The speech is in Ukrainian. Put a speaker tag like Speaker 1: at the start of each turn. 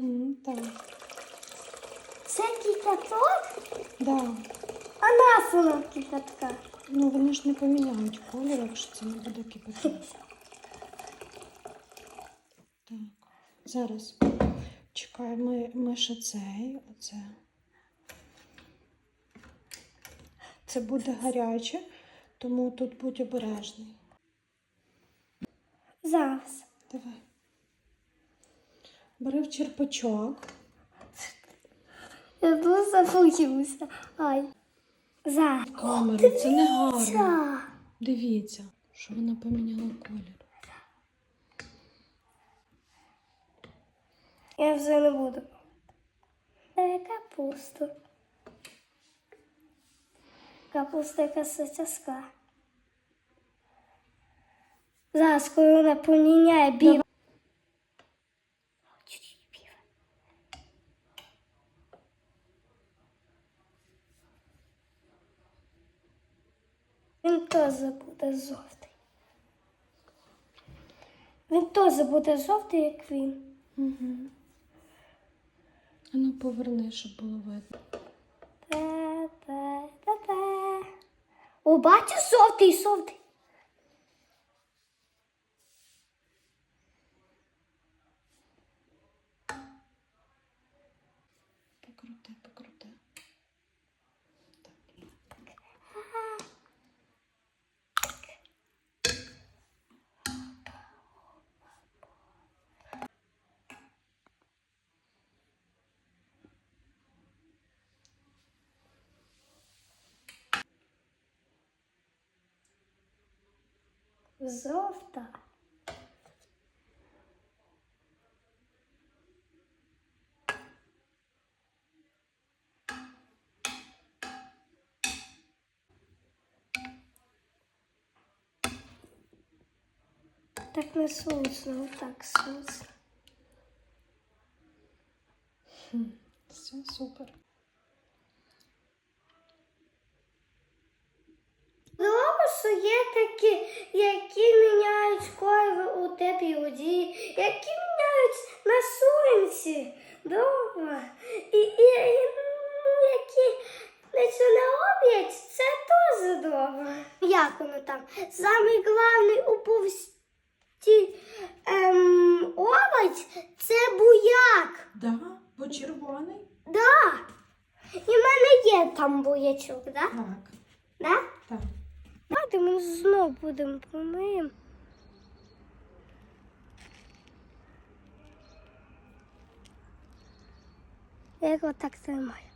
Speaker 1: Угу, так.
Speaker 2: Це кітаток?
Speaker 1: Да.
Speaker 2: А нас воно кітатка.
Speaker 1: Ну вони ж не поміняють колір, якщо це не буде кипяток. Так, зараз. Чекай, ми, ми ще цей, оце. Це буде гаряче, тому тут будь обережний.
Speaker 2: Зараз.
Speaker 1: Давай. Бери в черпачок.
Speaker 2: Я тут заплутався. Ай. Зараз.
Speaker 1: Камеру, це не гарно. Дивіться, що вона поміняла колір.
Speaker 2: Я вже не буду. Давай капусту. Капуста якась тяжка. Зараз, коли вона поміняє біле. Він теж буде жовтий. Він теж буде жовтий, як він.
Speaker 1: Угу. А ну поверни, щоб було видно.
Speaker 2: Та-та-та-та. О, бачиш, жовтий, жовтий.
Speaker 1: Покрути, покрути.
Speaker 2: Жовта. Так не слушно, так слушно.
Speaker 1: Все супер.
Speaker 2: Добре, що є такі, які міняють колір у теплій воді, які міняють на сонці. Добре. І, і, і ну, які це не роблять, це теж добре. Як воно там? Самий головний у повсті ем, овоч це буяк.
Speaker 1: Да, бо червоний.
Speaker 2: Да. І в мене є там буячок, да?
Speaker 1: Так,
Speaker 2: Да?
Speaker 1: так.
Speaker 2: Давайте ми знов будемо помиємо. Я його так тримаю.